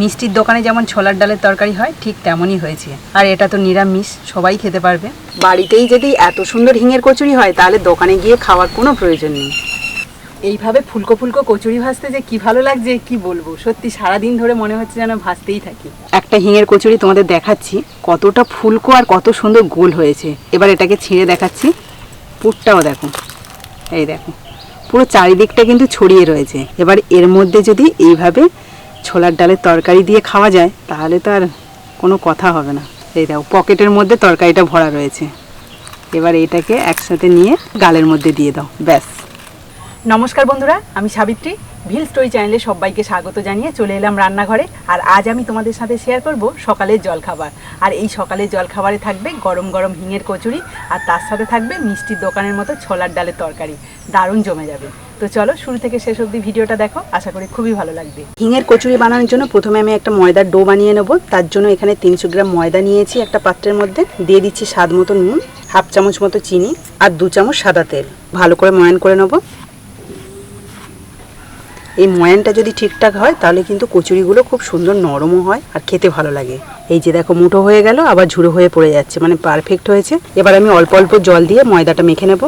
মিষ্টির দোকানে যেমন ছোলার ডালের তরকারি হয় ঠিক তেমনই হয়েছে। আর এটা তো নিরামিষ সবাই খেতে পারবে। বাড়িতেই যদি এত সুন্দর হিঙের কচুরি হয় তাহলে দোকানে গিয়ে খাওয়ার কোনো প্রয়োজন নেই। এইভাবে ফুলকো ফুলকো কচুরি ভাজতে যে কি ভালো লাগছে কি বলব? সত্যি সারাদিন ধরে মনে হচ্ছে যেন ভাজতেই থাকি। একটা হিঙের কচুরি তোমাদের দেখাচ্ছি কতটা ফুলকো আর কত সুন্দর গোল হয়েছে। এবার এটাকে ছিঁড়ে দেখাচ্ছি। পুরটাও দেখো। এই দেখো। পুরো চারিদিকটা কিন্তু ছড়িয়ে রয়েছে। এবার এর মধ্যে যদি এইভাবে ছোলার ডালের তরকারি দিয়ে খাওয়া যায়, তাহলে তো আর কোনো কথা হবে না। এই দেখো, পকেটের মধ্যে তরকারিটা ভরা রয়েছে। এবার এটাকে একসাথে নিয়ে গালের মধ্যে দিয়ে দাও, ব্যাস। নমস্কার বন্ধুরা, আমি সাবিত্রী। ভিল স্টোরি চ্যানেলে সবাইকে স্বাগত জানিয়ে চলে এলাম রান্নাঘরে, আর আজ আমি তোমাদের সাথে শেয়ার করব সকালের জলখাবার। আর এই সকালের জলখাবারে থাকবে গরম গরম হিঙের কচুরি, আর তার সাথে থাকবে মিষ্টির দোকানের মতো ছোলার ডালের তরকারি। দারুণ জমে যাবে। তো চলো, শুরু থেকে শেষ অবধি ভিডিওটা দেখো, আশা করি খুবই ভালো লাগবে। হিঙের কচুরি বানানোর জন্য প্রথমে আমি একটা ময়দার ডো বানিয়ে নেব। তার জন্য এখানে তিনশো গ্রাম ময়দা নিয়েছি একটা পাত্রের মধ্যে। দিয়ে দিচ্ছি স্বাদ মতো নুন, হাফ চামচ মতো চিনি আর দু চামচ সাদা তেল। ভালো করে ময়ান করে নেব। এই ময়ানটা যদি ঠিকঠাক হয়, তাহলে কিন্তু কচুরিগুলো খুব সুন্দর নরমও হয় আর খেতে ভালো লাগে। এই যে দেখো মুঠো হয়ে গেল, আবার ঝুড়ো হয়ে পড়ে যাচ্ছে মানে পারফেক্ট হয়েছে। এবার আমি অল্প অল্প জল দিয়ে ময়দাটা মেখে নেব।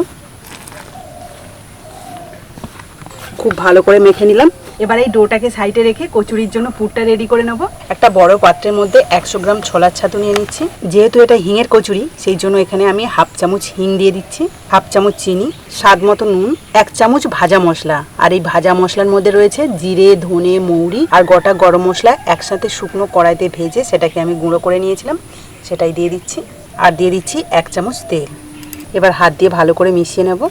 খুব ভালো করে মেখে নিলাম। এবার এই ডোটাকে সাইডে রেখে কচুরির জন্য পুরটা রেডি করে নেব। একটা বড় পাত্রের মধ্যে একশো গ্রাম ছোলার ছাতু নিয়ে নিচ্ছি। যেহেতু এটা হিঙের কচুরি, সেই জন্য এখানে আমি হাফ চামচ হিং দিয়ে দিচ্ছি, হাফ চামচ চিনি, স্বাদ মতো নুন, এক চামচ ভাজা মশলা। আর এই ভাজা মশলার মধ্যে রয়েছে জিরে, ধনে, মৌরি আর গোটা গরম মশলা একসাথে শুকনো কড়াইতে ভেজে সেটাকে আমি গুঁড়ো করে নিয়েছিলাম, সেটাই দিয়ে দিচ্ছি। আর দিয়ে দিচ্ছি এক চামচ তেল। এবার হাত দিয়ে ভালো করে মিশিয়ে নেব।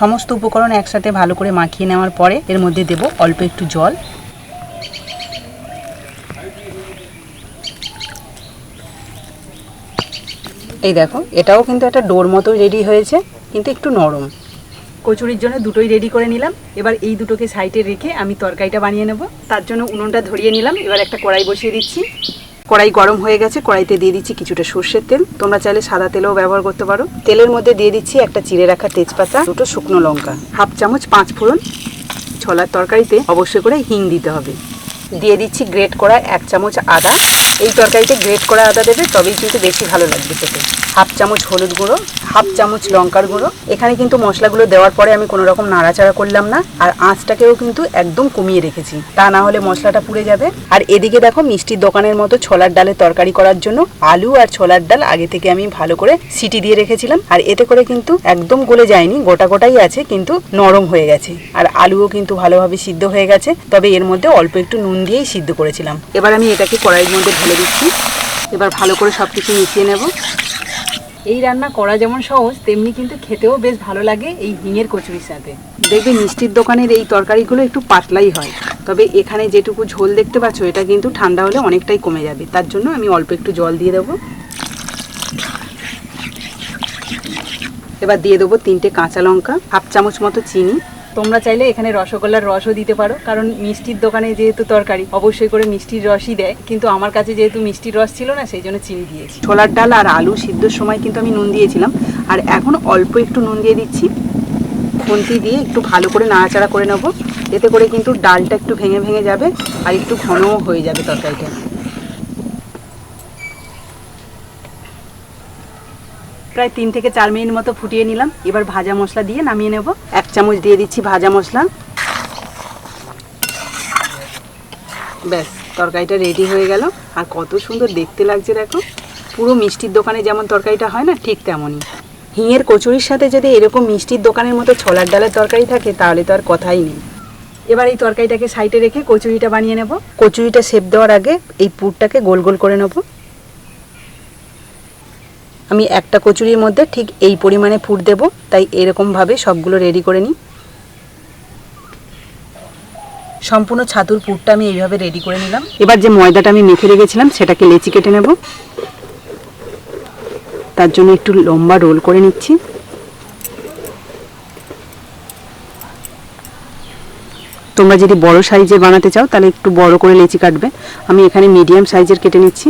সমস্ত উপকরণ একসাথে ভালো করে মাখিয়ে নেওয়ার পরে এর মধ্যে দেব অল্প একটু জল। এই দেখো, এটাও কিন্তু একটা ডোর মতো রেডি হয়েছে, কিন্তু একটু নরম। কচুরির জন্য দুটোই রেডি করে নিলাম। এবার এই দুটোকে সাইডে রেখে আমি তরকারিটা বানিয়ে নেব। তার জন্য উনুনটা ধরিয়ে নিলাম। এবার একটা কড়াই বসিয়ে দিচ্ছি। কড়াই গরম হয়ে গেছে, কড়াইতে দিয়ে দিচ্ছি কিছুটা সর্ষের তেল। তোমরা চাইলে সাদা তেলও ব্যবহার করতে পারো। তেলের মধ্যে দিয়ে দিচ্ছি একটা চিড়ে রাখা তেজপাতা, দুটো শুকনো লঙ্কা, হাফ চামচ পাঁচ ফোড়ন। ছোলার তরকারিতে অবশ্যই করে হিং দিতে হবে। দিয়ে দিচ্ছি গ্রেট করা এক চামচ আদা। এই তরকারিতে গ্রেট করা আদা দেবে, তবেই কিন্তু বেশি ভালো লাগবে খেতে। হাফ চামচ হলুদ গুঁড়ো, হাফ চামচ লঙ্কার গুঁড়ো। এখানে কিন্তু মশলাগুলো দেওয়ার পরে আমি কোনো রকম নাড়াচাড়া করলাম না, আর আঁচটাকেও কিন্তু একদম কমিয়ে রেখেছি। তা না হলে মশলাটা পুড়ে যাবে। আর এদিকে দেখো, মিষ্টির দোকানের মতো ছোলার ডালের তরকারি করার জন্য আলু আর ছোলার ডাল আগে থেকে আমি ভালো করে সিটি দিয়ে রেখেছিলাম, আর এতে করে কিন্তু একদম গলে যায়নি, গোটা গোটাই আছে, কিন্তু নরম হয়ে গেছে। আর আলুও কিন্তু ভালোভাবে সিদ্ধ হয়ে গেছে, তবে এর মধ্যে অল্প একটু নুন দিয়েই সিদ্ধ করেছিলাম। এবার আমি এটাকে কড়াইয়ের মধ্যে ঢেলে দিচ্ছি। এবার ভালো করে সব কিছু মিশিয়ে নেব। এই রান্না করা যেমন সহজ তেমনি কিন্তু খেতেও বেশ ভালো লাগে এই হিঙের কচুরির সাথে। দেখবে মিষ্টির দোকানের এই তরকারিগুলো একটু পাতলাই হয় তবে এখানে যেটুকু ঝোল দেখতে পাচ্ছ এটা কিন্তু ঠান্ডা হলে অনেকটাই কমে যাবে। তার জন্য আমি অল্প একটু জল দিয়ে দেবো। এবার দিয়ে দেবো তিনটে কাঁচা লঙ্কা হাফ চামচ মতো চিনি তোমরা চাইলে এখানে রসগোল্লার রসও দিতে পারো, কারণ মিষ্টির দোকানে যেহেতু তরকারি, অবশ্যই করে মিষ্টির রসই দেয়। কিন্তু আমার কাছে যেহেতু মিষ্টির রস ছিল না, সেই জন্য চিনি দিয়েছি। ছোলার ডাল আর আলু সিদ্ধর সময় কিন্তু আমি নুন দিয়েছিলাম। আর এখন অল্প একটু নুন দিয়ে দিচ্ছি। খুন্তি দিয়ে একটু ভালো করে নাড়াচাড়া করে নেব। এতে করে কিন্তু ডালটা একটু ভেঙে ভেঙে যাবে আর একটু ঘনও হয়ে যাবে তরকারিটা। প্রায় তিন থেকে চার মিনিট মতো ফুটিয়ে নিলাম। এবার ভাজা মশলা দিয়ে নামিয়ে নেব। এক চামচ দিয়ে দিচ্ছি ভাজা মশলা। ব্যাস, তরকারিটা রেডি হয়ে গেল। আর কত সুন্দর দেখতে লাগছে দেখো। পুরো মিষ্টির দোকানে যেমন তরকারিটা হয় না, ঠিক তেমনই। হিঙের কচুরির সাথে যদি এরকম মিষ্টির দোকানের মতো ছোলার ডালের তরকারি থাকে, তাহলে তো আর কথাই নেই। এবার এই তরকারিটাকে সাইডে রেখে কচুরিটা বানিয়ে নেব। কচুরিটা সেপ দেওয়ার আগে এই পুরটাকে গোল গোল করে নেব। আমি একটা কচুরির মধ্যে ঠিক এই পরিমাণে ফুট দেব, তাই এরকমভাবে সবগুলো রেডি করে নিই। সম্পূর্ণ ছাতুর পুরটা আমি এইভাবে রেডি করে নিলাম। এবার যে ময়দাটা আমি মেখে রেখেছিলাম, সেটাকে লেচি কেটে নেব। তার জন্য একটু লম্বা রোল করে নিচ্ছি। তোমরা যদি বড় সাইজের বানাতে চাও, তাহলে একটু বড় করে লেচি কাটবে। আমি এখানে মিডিয়াম সাইজের কেটে নিচ্ছি।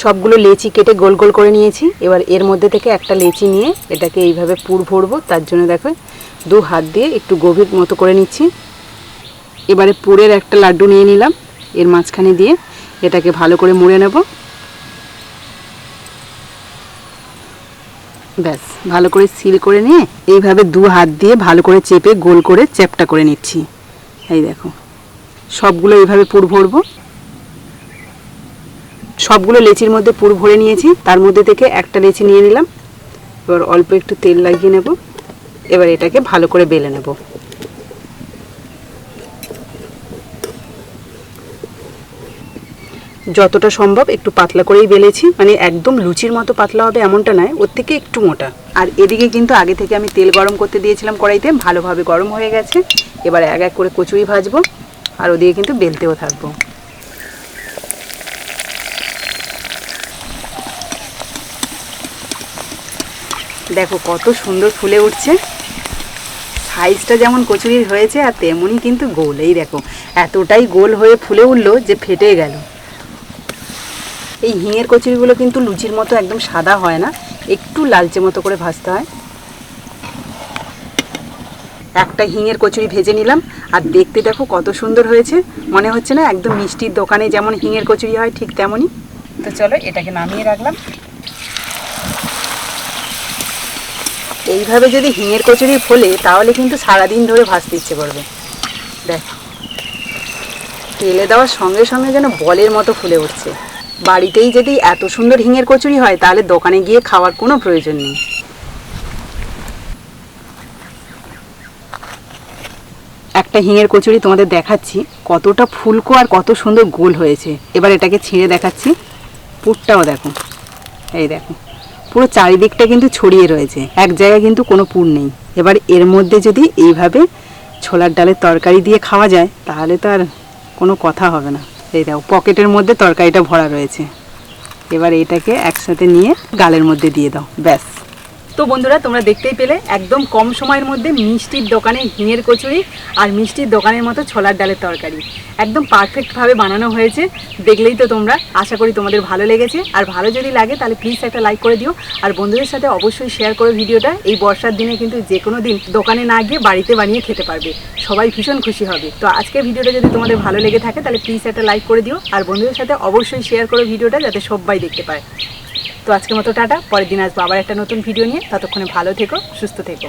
সবগুলো লেচি কেটে গোল গোল করে নিয়েছি। এবার এর মধ্যে থেকে একটা লেচি নিয়ে এটাকে এইভাবে পুর ভরবো, তার জন্য দেখো দু হাত দিয়ে একটু গভীর মতো করে নিচ্ছি। এবারে পুরের একটা লাড্ডু নিয়ে নিলাম, এর মাঝখানে দিয়ে এটাকে ভালো করে মুড়ে নেব। ব্যাস, ভালো করে সিল করে নিয়ে এইভাবে দু হাত দিয়ে ভালো করে চেপে গোল করে চ্যাপটা করে নিচ্ছি। এই দেখো, সবগুলো এইভাবে পুর ভরবো। সবগুলো লেচির মধ্যে পুর ভরে নিয়েছি। তার মধ্যে থেকে একটা লেচি নিয়ে নিলাম। এবার অল্প একটু তেল লাগিয়ে নেব। এবার এটাকে ভালো করে বেলে নেব। যতটা সম্ভব একটু পাতলা করেই বেলেছি। মানে একদম লুচির মতো পাতলা হবে এমনটা নয়, ওর থেকে একটু মোটা। আর এদিকে কিন্তু আগে থেকে আমি তেল গরম করতে দিয়েছিলাম কড়াইতে, ভালোভাবে গরম হয়ে গেছে। এবার এক এক করে কচুরি ভাজবো। আর ওদিকে কিন্তু বেলতেও থাকব। দেখো কত সুন্দর ফুলে উঠছে। সাইজটা যেমন কচুরির হয়েছে, আর তেমনই কিন্তু গোল। এই দেখো, এতটাই গোল হয়ে ফুলে উঠল যে ফেটে গেল। এই হিঙের কচুরিগুলো কিন্তু লুচির মতো একদম সাদা হয় না, একটু লালচে মতো করে ভাজতে হয়। একটা হিঙের কচুরি ভেজে নিলাম, আর দেখতে দেখো কত সুন্দর হয়েছে। মনে হচ্ছে না একদম মিষ্টির দোকানে যেমন হিঙের কচুরি হয় ঠিক তেমনই। তো চলো এটাকে নামিয়ে রাখলাম। এইভাবে যদি হিঙের কচুরি ফোলে, তাহলে কিন্তু সারাদিন ধরে ভাজতে ইচ্ছে করবে। দেখ, তেলে দেওয়ার সঙ্গে সঙ্গে যেন বলের মতো ফুলে উঠছে। বাড়িতেই যদি এত সুন্দর হিঙের কচুরি হয়, তাহলে দোকানে গিয়ে খাওয়ার কোনো প্রয়োজন নেই। একটা হিঙের কচুরি তোমাদের দেখাচ্ছি, কতটা ফুলকো আর কত সুন্দর গোল হয়েছে। এবার এটাকে ছিঁড়ে দেখাচ্ছি। পুরটাও দেখো। এই দেখো। পুরো চারিদিকটা কিন্তু ছড়িয়ে রয়েছে। এক জায়গায় কিন্তু কোনো পুর নেই। এবার এর মধ্যে যদি এইভাবে ছোলার ডালের তরকারি দিয়ে খাওয়া যায়, তাহলে তো আর কোনো কথা হবে না। এই দেখো, পকেটের মধ্যে তরকারিটা ভরা রয়েছে। এবার এটাকে একসাথে নিয়ে গালের মধ্যে দিয়ে দাও। ব্যাস। তো বন্ধুরা, তোমরা দেখতেই পেলে, একদম কম সময়ের মধ্যে মিষ্টির দোকানে হিঙের কচুরি আর মিষ্টির দোকানের মতো ছোলার ডালের তরকারি। একদম পারফেক্টভাবে বানানো হয়েছে। দেখলেই তো তোমরা, আশা করি তোমাদের ভালো লেগেছে। আর ভালো যদি লাগে, তাহলে প্লিজ একটা লাইক করে দিও। আর বন্ধুদের সাথে অবশ্যই শেয়ার করো ভিডিওটা। এই বর্ষার দিনে কিন্তু যে কোনো দিন দোকানে না গিয়ে বাড়িতে বানিয়ে খেতে পারবে। সবাই ভীষণ খুশি হবে। তো আজকের ভিডিওটা যদি তোমাদের ভালো লেগে থাকে, তাহলে প্লিজ একটা লাইক করে দিও। আর বন্ধুদের সাথে অবশ্যই শেয়ার করো ভিডিওটা, যাতে সবাই দেখতে পায়। তো আজকের মতো টাটা, পরের দিন আসব আবার একটা নতুন ভিডিও নিয়ে। ততক্ষণে ভালো থেকো, সুস্থ থেকো।